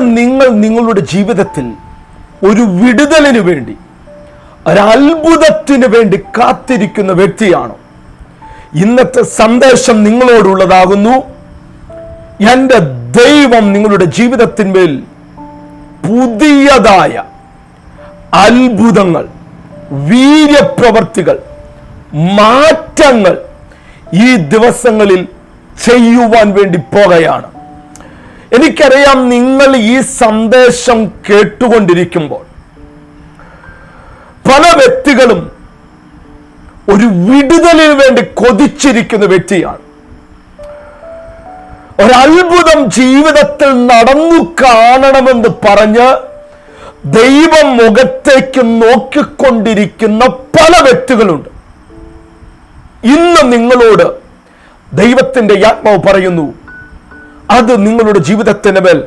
നിങ്ങൾ നിങ്ങളുടെ ജീവിതത്തിൽ ഒരു വിടുതലിന് വേണ്ടി ഒരത്ഭുതത്തിന് വേണ്ടി കാത്തിരിക്കുന്ന വ്യക്തിയാണോ? ഇന്നത്തെ സന്ദേശം നിങ്ങളോടുള്ളതാകുന്നു. എന്റെ ദൈവം നിങ്ങളുടെ ജീവിതത്തിന്മേൽ പുതിയതായ അത്ഭുതങ്ങൾ വീര്യപ്രവർത്തികൾ മാറ്റങ്ങൾ ഈ ദിവസങ്ങളിൽ ചെയ്യുവാൻ വേണ്ടി പോകുകയാണ് എനിക്കറിയാം നിങ്ങൾ ഈ സന്ദേശം കേട്ടുകൊണ്ടിരിക്കുമ്പോൾ പല വ്യക്തികളും ഒരു വിടുതലിന് വേണ്ടി കൊതിച്ചിരിക്കുന്ന വ്യക്തിയാണ്. ഒരത്ഭുതം ജീവിതത്തിൽ നടന്നു കാണണമെന്ന് പറഞ്ഞ് ദൈവം മുഖത്തേക്ക് നോക്കിക്കൊണ്ടിരിക്കുന്ന പല വ്യക്തികളുണ്ട്. ഇന്ന് നിങ്ങളോട് ദൈവത്തിന്റെ ആത്മാവ് പറയുന്നു അത് നിങ്ങളുടെ ജീവിതത്തിന് മേൽ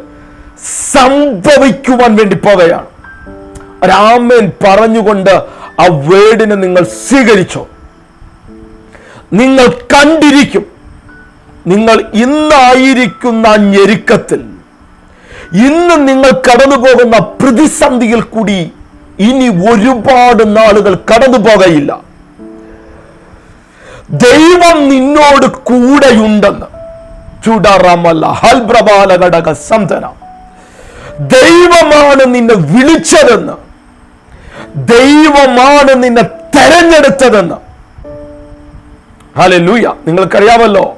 സംഭവിക്കുവാൻ വേണ്ടി പോവുകയാണ്. രാമൻ പറഞ്ഞുകൊണ്ട് ആ വേർഡിനെ നിങ്ങൾ സ്വീകരിച്ചോ. നിങ്ങൾ കണ്ടിരിക്കും. നിങ്ങൾ ഇന്നായിരിക്കുന്ന ഞെരുക്കത്തിൽ. ഇന്ന് നിങ്ങൾ കടന്നു പോകുന്ന പ്രതിസന്ധിയിൽ കൂടി ഇനി ഒരുപാട് നാളുകൾ കടന്നു പോകയില്ല ദൈവം നിന്നോട് കൂടെയുണ്ടെന്ന്. ഘടക സംതന. ദൈവമാണ് നിന്നെ വിളിച്ചതെന്ന്. ദൈവമാണ് നിന്നെ തെരഞ്ഞെടുത്തതെന്ന്. ഹലൂയ നിങ്ങൾക്കറിയാമല്ലോ?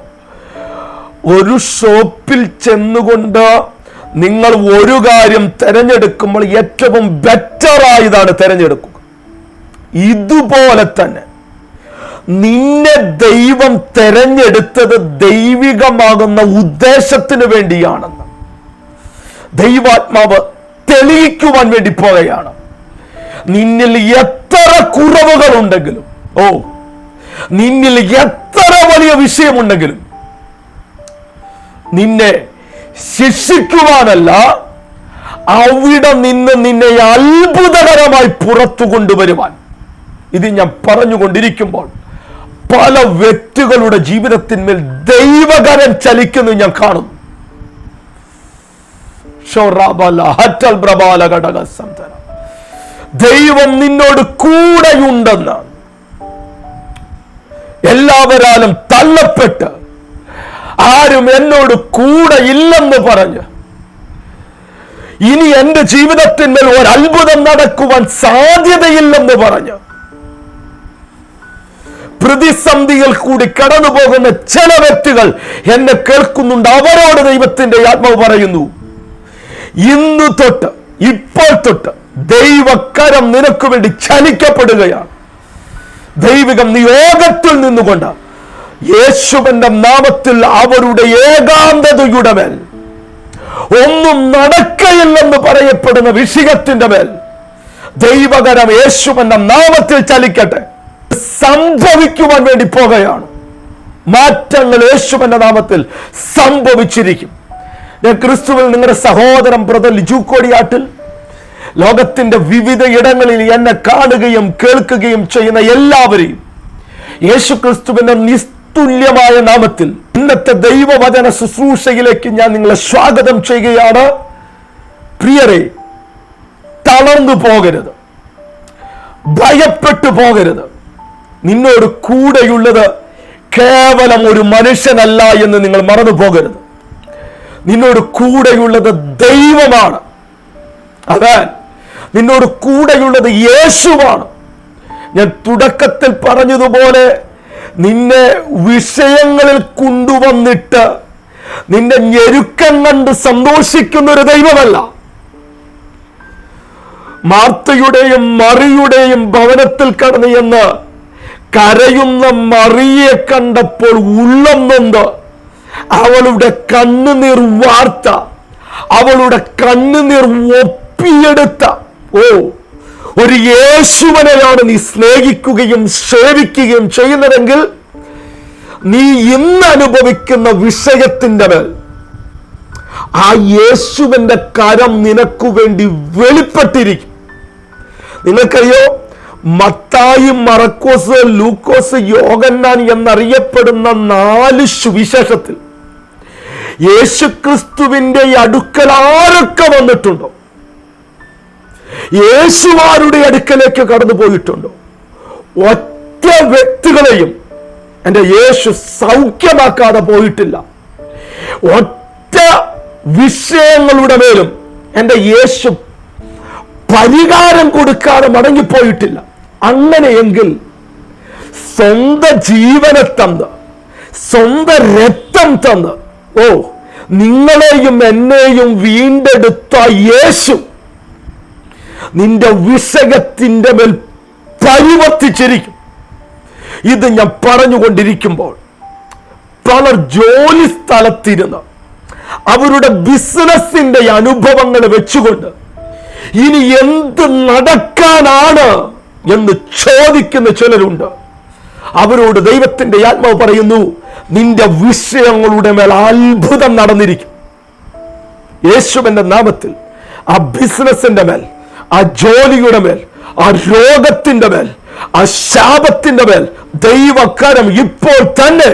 ഒരു ഷോപ്പിൽ ചെന്നുകൊണ്ട് നിങ്ങൾ ഒരു കാര്യം തിരഞ്ഞെടുക്കുമ്പോൾ ഏറ്റവും ബെറ്റർ ആയതാണ് തിരഞ്ഞെടുക്കുക. ഇതുപോലെ തന്നെ. നിന്നെ ദൈവം തെരഞ്ഞെടുത്തത് ദൈവികമാകുന്ന ഉദ്ദേശത്തിന് വേണ്ടിയാണെന്ന്. ദൈവാത്മാവ് തെളിയിക്കുവാൻ വേണ്ടി പോവുകയാണ് നിന്നിൽ എത്ര കുറവുകൾ ഉണ്ടെങ്കിലും ഓ നിന്നിൽ എത്ര വലിയ വിഷയമുണ്ടെങ്കിലും നിന്നെ ശിക്ഷിക്കുവാനല്ല അവിടെ നിന്ന് നിന്നെ അത്ഭുതകരമായി പുറത്തു കൊണ്ടുവരുവാൻ ഇത് ഞാൻ പറഞ്ഞുകൊണ്ടിരിക്കുമ്പോൾ പല വ്യക്തികളുടെ ജീവിതത്തിന്മേൽ ദൈവകരം ചലിക്കുന്നു ഞാൻ കാണുന്നു. ദൈവം നിന്നോട് കൂടെയുണ്ടെന്ന് എല്ലാവരാലും തള്ളപ്പെട്ട് ആരും എന്നോട് കൂടെ ഇല്ലെന്ന് പറഞ്ഞ് ഇനി എന്റെ ജീവിതത്തിന്മേൽ ഒരു അത്ഭുതം നടക്കുവാൻ സാധ്യതയില്ലെന്ന് പറഞ്ഞ് പ്രതിസന്ധികൾ കൂടി കടന്നു പോകുന്ന ചില വ്യക്തികൾ എന്നെ കേൾക്കുന്നുണ്ട്. അവരോട് ദൈവത്തിന്റെ ആത്മാവ് പറയുന്നു ഇന്ന് തൊട്ട് ഇപ്പോൾ തൊട്ട് ദൈവക്കരം നിനക്ക് വേണ്ടി ചലിക്കപ്പെടുകയാണ് ദൈവികം നിയോഗത്തിൽ നിന്നുകൊണ്ട് യേശുവിന്റെ നാമത്തിൽ അവരുടെ ഏകാന്തതയുടെ മേൽ ഒന്നും നടക്കയില്ലെന്ന് പറയപ്പെടുന്ന വിഷയത്തിന്റെ മേൽ ദൈവകരം യേശുവിന്റെ നാമത്തിൽ ചലിക്കട്ടെ. സംഭവിക്കുവാൻ വേണ്ടി പോകുകയാണ്. മാറ്റങ്ങൾ യേശു എന്ന നാമത്തിൽ സംഭവിച്ചിരിക്കും. ഞാൻ ക്രിസ്തുവിൽ നിങ്ങളുടെ സഹോദരൻ ബ്രദർ ലിജുക്കോടിയാട്ടിൽ ലോകത്തിന്റെ വിവിധ ഇടങ്ങളിൽ എന്നെ കാണുകയും കേൾക്കുകയും ചെയ്യുന്ന എല്ലാവരെയും യേശു ക്രിസ്തുവിന്റെ നിസ്തുല്യമായ നാമത്തിൽ ഇന്നത്തെ ദൈവവചന ശുശ്രൂഷയിലേക്ക് ഞാൻ നിങ്ങളെ സ്വാഗതം ചെയ്യുകയാണ്. പ്രിയരെ തളർന്നു പോകരുത്. ഭയപ്പെട്ടു പോകരുത്. നിന്നോട് കൂടെയുള്ളത് കേവലം ഒരു മനുഷ്യനല്ല എന്ന് നിങ്ങൾ മറന്നു പോകരുത്. നിന്നോട് കൂടെയുള്ളത് ദൈവമാണ്. അതാൻ നിന്നോട് കൂടെയുള്ളത് യേശുവാണ്. ഞാൻ തുടക്കത്തിൽ പറഞ്ഞതുപോലെ നിന്നെ വിഷയങ്ങളിൽ കൊണ്ടുവന്നിട്ട് നിന്റെ ഞെരുക്കം കണ്ട് സന്തോഷിക്കുന്ന ഒരു ദൈവമല്ല. മാർത്തയുടെയും മറിയുടെയും ഭവനത്തിൽ കടന്നു എന്ന് കരയുന്ന മറിയെ കണ്ടപ്പോൾ ഉള്ളം അവളുടെ കണ്ണുനീർ വാർത്ത. അവളുടെ കണ്ണുനീർ ഒപ്പിയെടുത്ത. ഓ ഒരു യേശുവനെയാണ് നീ സ്നേഹിക്കുകയും സേവിക്കുകയും ചെയ്യുന്നതെങ്കിൽ നീ ഇന്ന് അനുഭവിക്കുന്ന വിഷയത്തിന്റെ മേൽ. ആ യേശുവിന്റെ കരം നിനക്കു വേണ്ടി വെളിപ്പെട്ടിരിക്കും. നിങ്ങൾക്കറിയോ മത്തായി മറക്കോസ് ലൂക്കോസ് യോഗന്നാൻ എന്നറിയപ്പെടുന്ന നാല് സുവിശേഷത്തിൽ യേശുക്രിസ്തുവിന്റെ അടുക്കൽ ആരൊക്കെ വന്നിട്ടുണ്ടോ? യേശുവാരുടെ അടുക്കലേക്ക് കടന്നു പോയിട്ടുണ്ടോ? ഒറ്റ വ്യക്തികളെയും എന്റെ യേശു സൗഖ്യമാക്കാതെ പോയിട്ടില്ല. ഒറ്റ വിഷയങ്ങളുടെ മേലും എന്റെ യേശു പരിഹാരം കൊടുക്കാതെ മടങ്ങിപ്പോയിട്ടില്ല. അങ്ങനെയെങ്കിൽ സ്വന്തം ജീവനെ തന്ന് സ്വന്തം രക്തം തന്ന് ഓ നിങ്ങളെയും എന്നെയും വീണ്ടെടുത്ത യേശു നിന്റെ വിഷയത്തിന്റെ മേൽ പരിവർത്തിച്ചിരിക്കും. ഇത് ഞാൻ പറഞ്ഞുകൊണ്ടിരിക്കുമ്പോൾ പലർ ജോലി സ്ഥലത്തിരുന്ന് അവരുടെ ബിസിനസിന്റെ അനുഭവങ്ങൾ വെച്ചുകൊണ്ട് ഇനി എന്ത് നടക്കാനാണ് എന്ന് ചോദിക്കുന്ന ചിലരുണ്ട്. അവരോട് ദൈവത്തിന്റെ ആത്മാവ് പറയുന്നു നിന്റെ വിഷയങ്ങളുടെ മേൽ അത്ഭുതം നടന്നിരിക്കും. യേശുവിന്റെ നാമത്തിൽ ആ ബിസിനസിന്റെ മേൽ ആ ജോലിയുടെ മേൽ ആ രോഗത്തിന്റെ മേൽ ആ ശാപത്തിന്റെ മേൽ ദൈവക്കരം ഇപ്പോൾ തന്നെ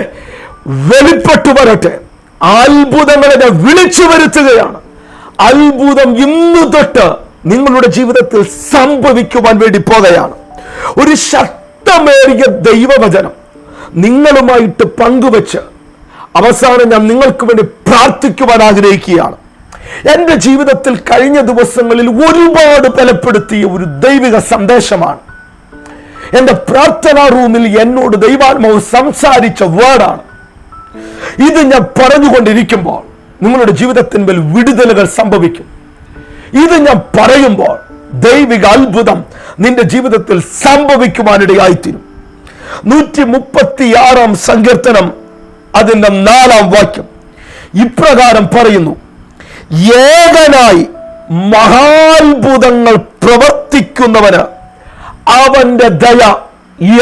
വെളിപ്പെട്ടു വരട്ടെ. അത്ഭുതങ്ങളെ വിളിച്ചു വരുത്തുകയാണ്. അത്ഭുതം ഇന്ന് തൊട്ട് നിങ്ങളുടെ ജീവിതത്തിൽ സംഭവിക്കുവാൻ വേണ്ടി പോകുകയാണ് ഒരു ശക്തമേറിയ ദൈവവചനം നിങ്ങളുമായിട്ട് പങ്കുവച്ച് അവസാനം ഞാൻ നിങ്ങൾക്ക് വേണ്ടി പ്രാർത്ഥിക്കുവാൻ ആഗ്രഹിക്കുകയാണ്. എന്റെ ജീവിതത്തിൽ കഴിഞ്ഞ ദിവസങ്ങളിൽ ഒരുപാട് ബലപ്പെടുത്തിയ ഒരു ദൈവിക സന്ദേശമാണ്. എന്റെ പ്രാർത്ഥനാ റൂമിൽ എന്നോട് ദൈവാത്മാവ് സംസാരിച്ച വേർഡാണ്. ഇത് ഞാൻ പറഞ്ഞുകൊണ്ടിരിക്കുമ്പോൾ നിങ്ങളുടെ ജീവിതത്തിന്മേൽ വിടുതലുകൾ സംഭവിക്കും. ഇത് ഞാൻ പറയുമ്പോൾ ദൈവിക അത്ഭുതം നിന്റെ ജീവിതത്തിൽ സംഭവിക്കുവാനിടയായിത്തീരും. നൂറ്റി മുപ്പത്തി ആറാം സങ്കീർത്തനം അതിന്റെ നാലാം വാക്യം ഇപ്രകാരം പറയുന്നു ഏകനായി മഹാത്ഭുതങ്ങൾ പ്രവർത്തിക്കുന്നവന് അവന്റെ ദയ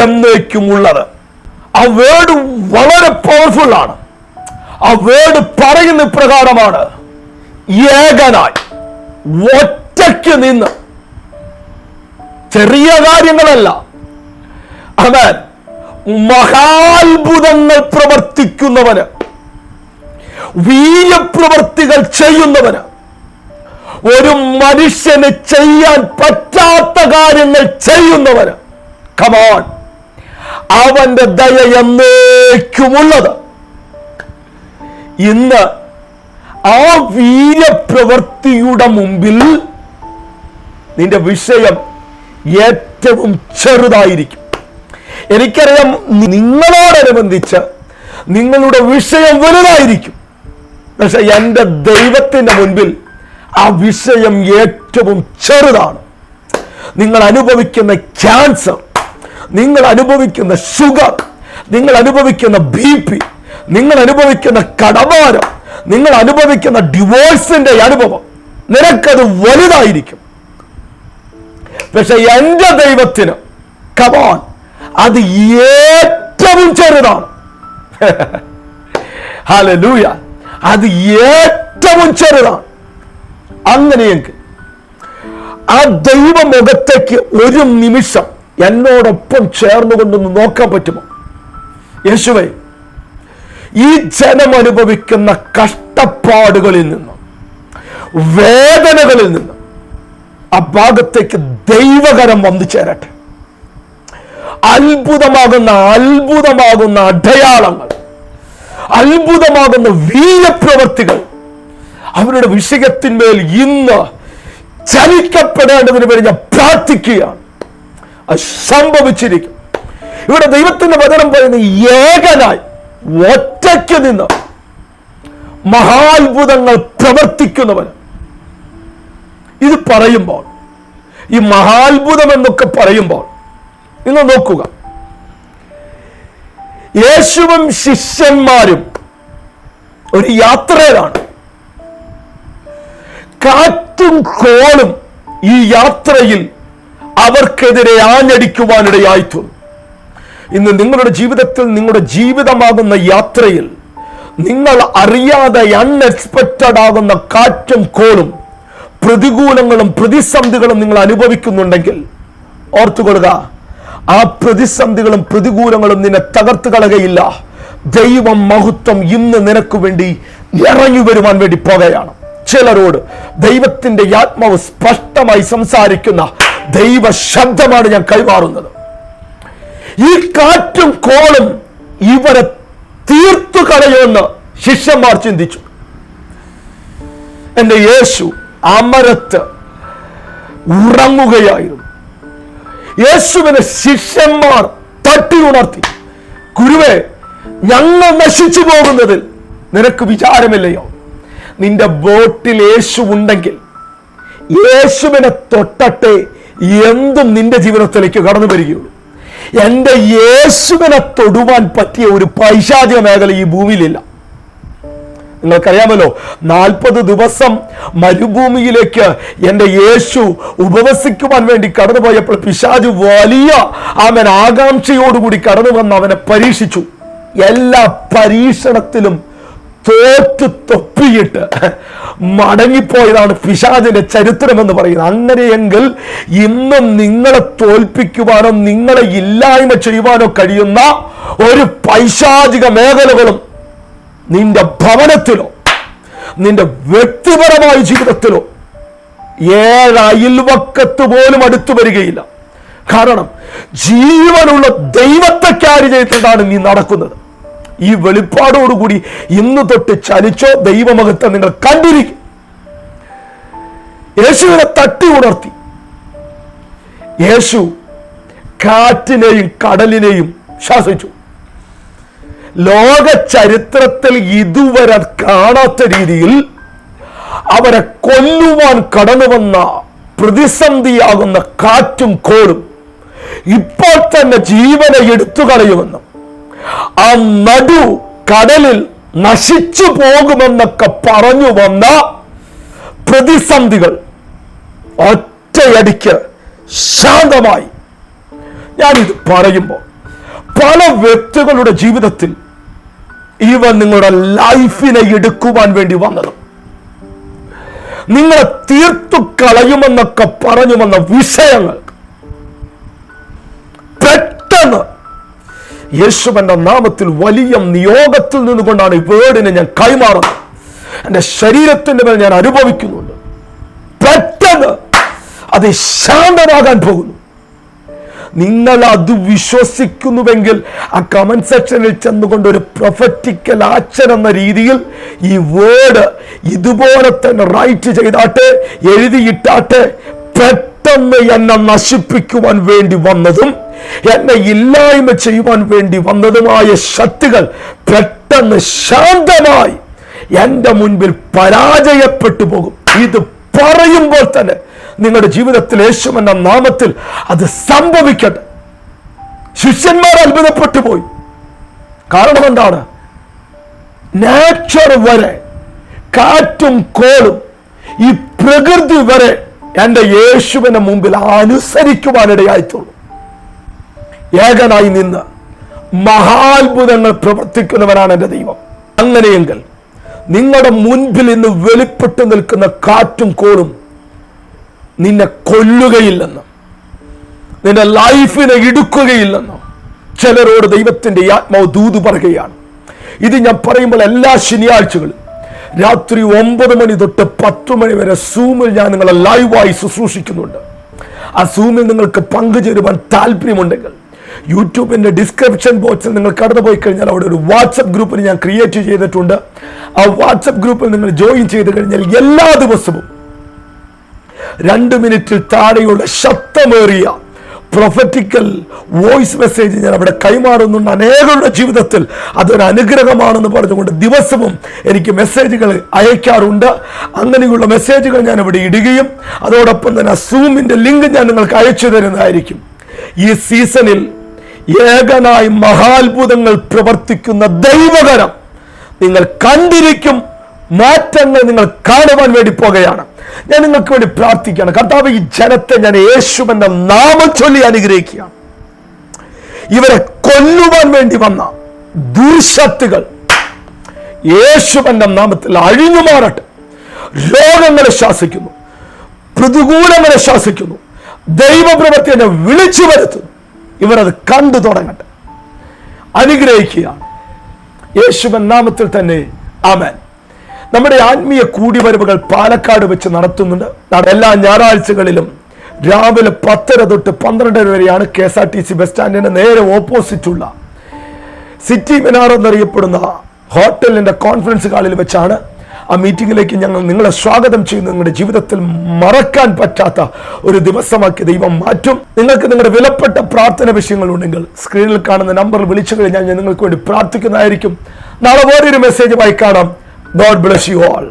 എന്നേക്കുമുള്ളത്. ആ വേർഡ് വളരെ പവർഫുൾ ആണ്. ആ വേർഡ് പറയുന്ന പ്രകാരമാണ് ഏകനായി ഒറ്റയ്ക്ക് നിന്ന് ചെറിയ കാര്യങ്ങളല്ല. അവൻ മഹാത്ഭുതങ്ങൾ പ്രവർത്തിക്കുന്നവന് വീര്യപ്രവർത്തികൾ ചെയ്യുന്നവന് ഒരു മനുഷ്യന് ചെയ്യാൻ പറ്റാത്ത കാര്യങ്ങൾ ചെയ്യുന്നവന് കമോൺ അവന്റെ ദയ എന്നേക്കുമുള്ളത്. ഇന്ന് ആ വീര്യപ്രവൃത്തിയുടെ മുമ്പിൽ നിന്റെ വിഷയം ഏറ്റവും ചെറുതായിരിക്കും. എനിക്കറിയാം നിങ്ങളോടനുബന്ധിച്ച് നിങ്ങളുടെ വിഷയം വലുതായിരിക്കും. പക്ഷെ എന്റെ ദൈവത്തിന്റെ മുൻപിൽ ആ വിഷയം ഏറ്റവും ചെറുതാണ്. നിങ്ങൾ അനുഭവിക്കുന്ന ക്യാൻസർ നിങ്ങൾ അനുഭവിക്കുന്ന ഷുഗർ നിങ്ങൾ അനുഭവിക്കുന്ന ബി പി നിങ്ങൾ അനുഭവിക്കുന്ന കടമാരം നിങ്ങൾ അനുഭവിക്കുന്ന ഡിവോഴ്സിന്റെ അനുഭവം നിനക്കത് വലുതായിരിക്കും. പക്ഷെ എന്റെ ദൈവത്തിന് കമോൺ അത് ഏറ്റവും ചെറുതാണ്. ഹലലൂയ അത് ഏറ്റവും ചെറുതാണ്. അങ്ങനെയെങ്കിൽ ആ ദൈവമുഖത്തേക്ക് ഒരു നിമിഷം എന്നോടൊപ്പം ചേർന്നുകൊണ്ടൊന്ന് നോക്കാൻ പറ്റുമോ? യേശുവേ ഈ ജനം അനുഭവിക്കുന്ന കഷ്ടപ്പാടുകളിൽ നിന്നും വേദനകളിൽ നിന്നും ആ ഭാഗത്തേക്ക് ദൈവകരം വന്നു ചേരട്ടെ. അത്ഭുതമാകുന്ന അത്ഭുതമാകുന്ന അടയാളങ്ങൾ അത്ഭുതമാകുന്ന വീരപ്രവർത്തികൾ അവരുടെ വിഷയത്തിന്മേൽ ഇന്ന് ചലിക്കപ്പെടേണ്ടതിന് വേണ്ടി ഞാൻ പ്രാർത്ഥിക്കുകയാണ്. സംഭവിച്ചിരിക്കും. ഇവിടെ ദൈവത്തിന്റെ വചനം പറയുന്ന ഏകനായി ഒറ്റയ്ക്ക് നിന്ന് മഹാത്ഭുതങ്ങൾ പ്രവർത്തിക്കുന്നവൻ ഇത് പറയുമ്പോൾ ഈ മഹാത്ഭുതം എന്നൊക്കെ പറയുമ്പോൾ നിങ്ങൾ നോക്കുക. യേശുവും ശിഷ്യന്മാരും ഒരു യാത്രയിലാണ്. കാറ്റും കോളും ഈ യാത്രയിൽ അവർക്കെതിരെ ആഞ്ഞടിക്കുവാനിടയായി തീർന്നു. ഇന്ന് നിങ്ങളുടെ ജീവിതത്തിൽ നിങ്ങളുടെ ജീവിതമാകുന്ന യാത്രയിൽ നിങ്ങൾ അറിയാതെ അൺഎക്സ്പെക്റ്റഡ് ആകുന്ന കാറ്റും കോളും പ്രതികൂലങ്ങളും പ്രതിസന്ധികളും നിങ്ങൾ അനുഭവിക്കുന്നുണ്ടെങ്കിൽ ഓർത്തുകൊള്ളുക ആ പ്രതിസന്ധികളും പ്രതികൂലങ്ങളും നിന്നെ തകർത്ത് കളകയില്ല ദൈവം മഹത്വം ഇന്ന് നിനക്ക് വേണ്ടി ഇറങ്ങി വരുവാൻ വേണ്ടി പോകുകയാണ് ചിലരോട് ദൈവത്തിന്റെ ആത്മാവ് സ്പഷ്ടമായി സംസാരിക്കുന്ന ദൈവ ശബ്ദമാണ് ഞാൻ കൈമാറുന്നത്. ഈ കാറ്റും കോളും ഇവരെ തീർത്തു കളയുമെന്ന് ശിഷ്യന്മാർ ചിന്തിച്ചു. എന്റെ യേശു അമരത്ത് ഉറങ്ങുകയായിരുന്നു. യേശുവിനെ ശിഷ്യന്മാർ തട്ടി ഉണർത്തി ഗുരുവേ ഞങ്ങൾ നശിച്ചു പോകുന്നതിൽ നിനക്ക് വിചാരമില്ലയോ? നിന്റെ ബോട്ടിൽ യേശു ഉണ്ടെങ്കിൽ യേശുവിനെ തൊട്ടട്ടെ എന്തും നിന്റെ ജീവിതത്തിലേക്ക് കടന്നു വരികയുള്ളൂ. എന്റെ യേശുവിനെ തൊടുവാൻ പറ്റിയ ഒരു പൈശാചിക മേഖല ഈ ഭൂമിയിലില്ല. നിങ്ങൾക്കറിയാമല്ലോ നാൽപ്പത് ദിവസം മരുഭൂമിയിലേക്ക് എന്റെ യേശു ഉപവസിക്കുവാൻ വേണ്ടി കടന്നുപോയപ്പോൾ പിശാജ് വലിയ അവൻ ആകാംക്ഷയോടുകൂടി കടന്നു വന്ന് അവനെ പരീക്ഷിച്ചു. എല്ലാ പരീക്ഷണത്തിലും തോറ്റ് തൊപ്പിയിട്ട് മടങ്ങിപ്പോയതാണ് പിശാജിന്റെ ചരിത്രം എന്ന് പറയുന്നത്. അങ്ങനെയെങ്കിൽ ഇന്നും നിങ്ങളെ തോൽപ്പിക്കുവാനോ നിങ്ങളെ ഇല്ലായ്മ ചെയ്യുവാനോ കഴിയുന്ന ഒരു പൈശാചിക മേഖലകളും നിന്റെ ഭവനത്തിലോ നിന്റെ വ്യക്തിപരമായ ജീവിതത്തിലോ ഏഴ് അയൽവക്കത്ത് പോലും അടുത്തു വരികയില്ല. കാരണം ജീവനുള്ള ദൈവത്തെ ക്യാരി ചെയ്തിട്ടാണ് നീ നടക്കുന്നത്. ഈ വെളിപ്പാടോടുകൂടി ഇന്ന് തൊട്ട് ചലിച്ചോ ദൈവമഹത്വം നിങ്ങൾ കണ്ടിരിക്കും. യേശുവിനെ തട്ടി ഉണർത്തി. യേശു കാറ്റിനെയും കടലിനെയും ശാസിച്ചു. ലോക ചരിത്രത്തിൽ ഇതുവരെ കാണാത്ത രീതിയിൽ അവരെ കൊല്ലുവാൻ കടന്നു വന്ന പ്രതിസന്ധിയാകുന്ന കാറ്റും കോളും ഇപ്പോൾ തന്നെ ജീവനെ എടുത്തു കളയുമെന്നും. ആ നടു കടലിൽ നശിച്ചു പോകുമെന്നൊക്കെ പറഞ്ഞു വന്ന പ്രതിസന്ധികൾ ഒറ്റയടിക്ക് ശാന്തമായി. ഞാനിത് പറയുമ്പോൾ പല വ്യക്തികളുടെ ജീവിതത്തിൽ ഇവ നിങ്ങളുടെ ലൈഫിനെ എടുക്കുവാൻ വേണ്ടി വന്നത്. നിങ്ങളെ തീർത്തു കളയുമെന്നൊക്കെ പറഞ്ഞു വന്ന വിഷയങ്ങൾ. പെട്ടെന്ന് യേശുവന്റെ നാമത്തിൽ വലിയ നിയോഗത്തിൽ നിന്നുകൊണ്ടാണ് ഈ വേർഡിനെ ഞാൻ കൈമാറുന്നത്. എന്റെ ശരീരത്തിന്റെ മേൽ ഞാൻ അനുഭവിക്കുന്നുണ്ട്. പെട്ടെന്ന് അത് ശാന്തമാകാൻ പോകുന്നു. നിങ്ങൾ അത് വിശ്വസിക്കുന്നുവെങ്കിൽ ആ കമന്റ് സെക്ഷനിൽ ചെന്നുകൊണ്ട് ഒരു പ്രൊഫറ്റിക്കൽ ആക്ഷൻ എന്ന രീതിയിൽ ഈ വേർഡ് ഇതുപോലെ തന്നെ റൈറ്റ് ചെയ്താട്ടെ എഴുതിയിട്ടാട്ടെ പെട്ടെന്ന് എന്നെ നശിപ്പിക്കുവാൻ വേണ്ടി വന്നതും എന്നെ ഇല്ലായ്മ ചെയ്യുവാൻ വേണ്ടി വന്നതുമായ ശക്തികൾ പെട്ടെന്ന് ശാന്തമായി എന്റെ മുൻപിൽ പരാജയപ്പെട്ടു പോകും. ഇത് പറയുമ്പോൾ തന്നെ നിങ്ങളുടെ ജീവിതത്തിൽ യേശുവെന്ന നാമത്തിൽ അത് സംഭവിക്കട്ടെ. ശിഷ്യന്മാർ അത്ഭുതപ്പെട്ടു പോയി. കാരണം എന്താണ്? നാച്ചർ വരെ കാറ്റും കോളും ഈ പ്രകൃതി വരെ എന്റെ യേശുവിന് മുമ്പിൽ അനുസരിക്കുവാനിടയായിട്ടുള്ളൂ. ഏകനായി നിന്ന് മഹാത്ഭുതങ്ങൾ പ്രവർത്തിക്കുന്നവനാണ് എന്റെ ദൈവം. അങ്ങനെയെങ്കിൽ നിങ്ങളുടെ മുൻപിൽ ഇന്ന് വെളിപ്പെട്ടു നിൽക്കുന്ന കാറ്റും കോളും നിന്നെ കൊല്ലുകയില്ലെന്നും നിന്റെ ലൈഫിനെ ഇടുക്കുകയില്ലെന്നും ചിലരോട് ദൈവത്തിന്റെ ആത്മാവ് ദൂതു പറയുകയാണ്. ഇത് ഞാൻ പറയുമ്പോൾ എല്ലാ ശനിയാഴ്ചകളും രാത്രി ഒമ്പത് മണി തൊട്ട് പത്ത് മണി വരെ സൂമിൽ ഞാൻ നിങ്ങളെ ലൈവായി ശുശ്രൂഷിക്കുന്നുണ്ട്. ആ സൂമിൽ നിങ്ങൾക്ക് പങ്കുചേരുവാൻ താല്പര്യമുണ്ടെങ്കിൽ യൂട്യൂബിന്റെ ഡിസ്ക്രിപ്ഷൻ ബോക്സിൽ നിങ്ങൾ കടന്നു പോയി കഴിഞ്ഞാൽ അവിടെ ഒരു വാട്സപ്പ് ഗ്രൂപ്പിന് ഞാൻ ക്രിയേറ്റ് ചെയ്തിട്ടുണ്ട്. ആ വാട്സപ്പ് ഗ്രൂപ്പിൽ നിങ്ങൾ ജോയിൻ ചെയ്ത് കഴിഞ്ഞാൽ എല്ലാ ദിവസവും രണ്ട് മിനിറ്റിൽ താഴെയുള്ള ശബ്ദമേറിയ പ്രൊഫറ്റിക്കൽ വോയിസ് മെസ്സേജ് ഞാൻ അവിടെ കൈമാറുന്നുണ്ട്. അനേകരുടെ ജീവിതത്തിൽ അതൊരു അനുഗ്രഹമാണെന്ന് പറഞ്ഞുകൊണ്ട് ദിവസവും എനിക്ക് മെസ്സേജുകൾ അയക്കാറുണ്ട്. അങ്ങനെയുള്ള മെസ്സേജുകൾ ഞാൻ ഇവിടെ ഇടുകയും അതോടൊപ്പം തന്നെ സൂമിന്റെ ലിങ്ക് ഞാൻ നിങ്ങൾക്ക് അയച്ചു തരുന്നതായിരിക്കും. ഈ സീസണിൽ ഏകനായി മഹാത്ഭുതങ്ങൾ പ്രവർത്തിക്കുന്ന ദൈവകരം നിങ്ങൾ കണ്ടിരിക്കും മാറ്റങ്ങൾ നിങ്ങൾ കാണുവാൻ വേണ്ടി പോകുകയാണ്. ഞാൻ നിങ്ങൾക്ക് വേണ്ടി പ്രാർത്ഥിക്കുകയാണ്. കർത്താവ് ഈ ജനത്തെ ഞാൻ യേശു എന്ന നാമം ചൊല്ലി അനുഗ്രഹിക്കുകയാണ്. ഇവരെ കൊല്ലുവാൻ വേണ്ടി വന്ന ദുർശക്തികൾ എന്ന നാമത്തിൽ അഴിഞ്ഞു മാറട്ടെ. രോഗങ്ങളെ ശാസിക്കുന്നു. പ്രതികൂലങ്ങളെ ശാസിക്കുന്നു. ദൈവപ്രവൃത്തി എന്നെ വിളിച്ചു വരുത്തുന്നു. ഇവരത് കണ്ടു തുടങ്ങട്ടെ. അനുഗ്രഹിക്കുകയാണ്. യേശുവൻ നാമത്തിൽ തന്നെ. ആമേൻ. നമ്മുടെ ആത്മീയ കൂടിവരവുകൾ പാലക്കാട് വെച്ച് നടത്തുന്നുണ്ട്. എല്ലാ ഞായറാഴ്ചകളിലും രാവിലെ പത്തര തൊട്ട് പന്ത്രണ്ടര വരെയാണ് K S R T C bus സ്റ്റാൻഡിന്റെ നേരെ ഓപ്പോസിറ്റുള്ള സിറ്റി മിനാർ എന്നറിയപ്പെടുന്ന ഹോട്ടലിന്റെ കോൺഫറൻസ് ഹാളിൽ വെച്ചാണ് ആ മീറ്റിങ്ങിലേക്ക് ഞങ്ങൾ നിങ്ങളെ സ്വാഗതം ചെയ്യുന്നു നിങ്ങളുടെ ജീവിതത്തിൽ മറക്കാൻ പറ്റാത്ത ഒരു ദിവസമാക്കി ദൈവം മാറ്റും. നിങ്ങൾക്ക് നിങ്ങളുടെ വിലപ്പെട്ട പ്രാർത്ഥന വിഷയങ്ങൾ വിഷയങ്ങളുണ്ടെങ്കിൽ സ്ക്രീനിൽ കാണുന്ന നമ്പറിൽ വിളിച്ചു കഴിഞ്ഞാൽ ഞാൻ നിങ്ങൾക്ക് വേണ്ടി പ്രാർത്ഥിക്കുന്നതായിരിക്കും. നാളെ വേറൊരു മെസ്സേജുമായി കാണാം. God bless you all.